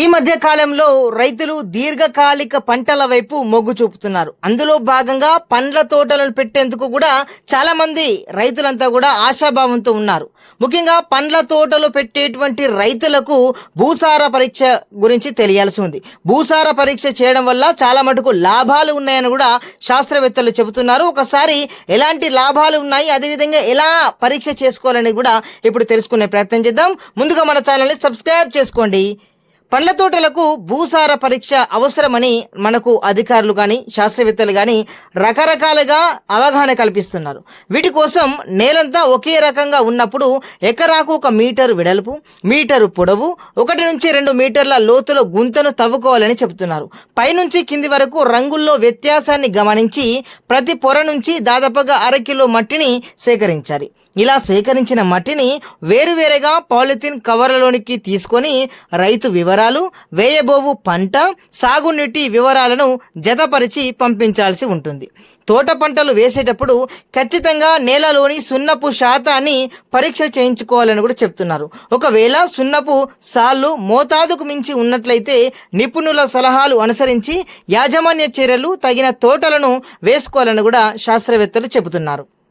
ఈ మధ్య కాలంలో రైతులు దీర్ఘకాలిక పంటల వైపు మొగ్గు చూపుతున్నారు. అందులో భాగంగా పండ్ల తోటలను పెట్టేందుకు కూడా చాలా మంది రైతులంతా కూడా ఆశాభావంతో ఉన్నారు. ముఖ్యంగా పండ్ల తోటలు పెట్టేటువంటి రైతులకు భూసార పరీక్ష గురించి తెలియాల్సి ఉంది. భూసార పరీక్ష చేయడం వల్ల చాలా మటుకు లాభాలు ఉన్నాయని కూడా శాస్త్రవేత్తలు చెబుతున్నారు. ఒకసారి ఎలాంటి లాభాలు ఉన్నాయి అదేవిధంగా ఎలా పరీక్ష చేసుకోవాలని కూడా ఇప్పుడు తెలుసుకునే ప్రయత్నం చేద్దాం. ముందుగా మన ఛానల్ని సబ్స్క్రైబ్ చేసుకోండి. పండ్ల తోటలకు భూసార పరీక్ష అవసరమని మనకు అధికారులు కానీ శాస్త్రవేత్తలు కానీ రకరకాలుగా అవగాహన కల్పిస్తున్నారు. వీటి కోసం నేలంతా ఒకే రకంగా ఉన్నప్పుడు ఎకరాకు ఒక మీటరు వెడల్పు మీటరు పొడవు ఒకటి నుంచి రెండు మీటర్ల లోతులో గుంతను తవ్వుకోవాలని చెబుతున్నారు. పైనుంచి కింది వరకు రంగుల్లో వ్యత్యాసాన్ని గమనించి ప్రతి పొర నుంచి దాదాపుగా అరకిలో మట్టిని సేకరించాలి. ఇలా సేకరించిన మట్టిని వేరువేరుగా పాలిథిన్ కవర్లలోనికి తీసుకొని రైతు వివరాలు వేయబోవు పంట సాగునీటి వివరాలను జతపరిచి పంపించాల్సి ఉంటుంది. తోట పంటలు వేసేటప్పుడు ఖచ్చితంగా నేలలోని సున్నపు శాతాన్ని పరీక్ష చేయించుకోవాలని కూడా చెప్తున్నారు. ఒకవేళ సున్నపు సాళ్ళు మోతాదుకు మించి ఉన్నట్లయితే నిపుణుల సలహాలు అనుసరించి యాజమాన్య చర్యలు తగిన తోటలను వేసుకోవాలని కూడా శాస్త్రవేత్తలు చెబుతున్నారు.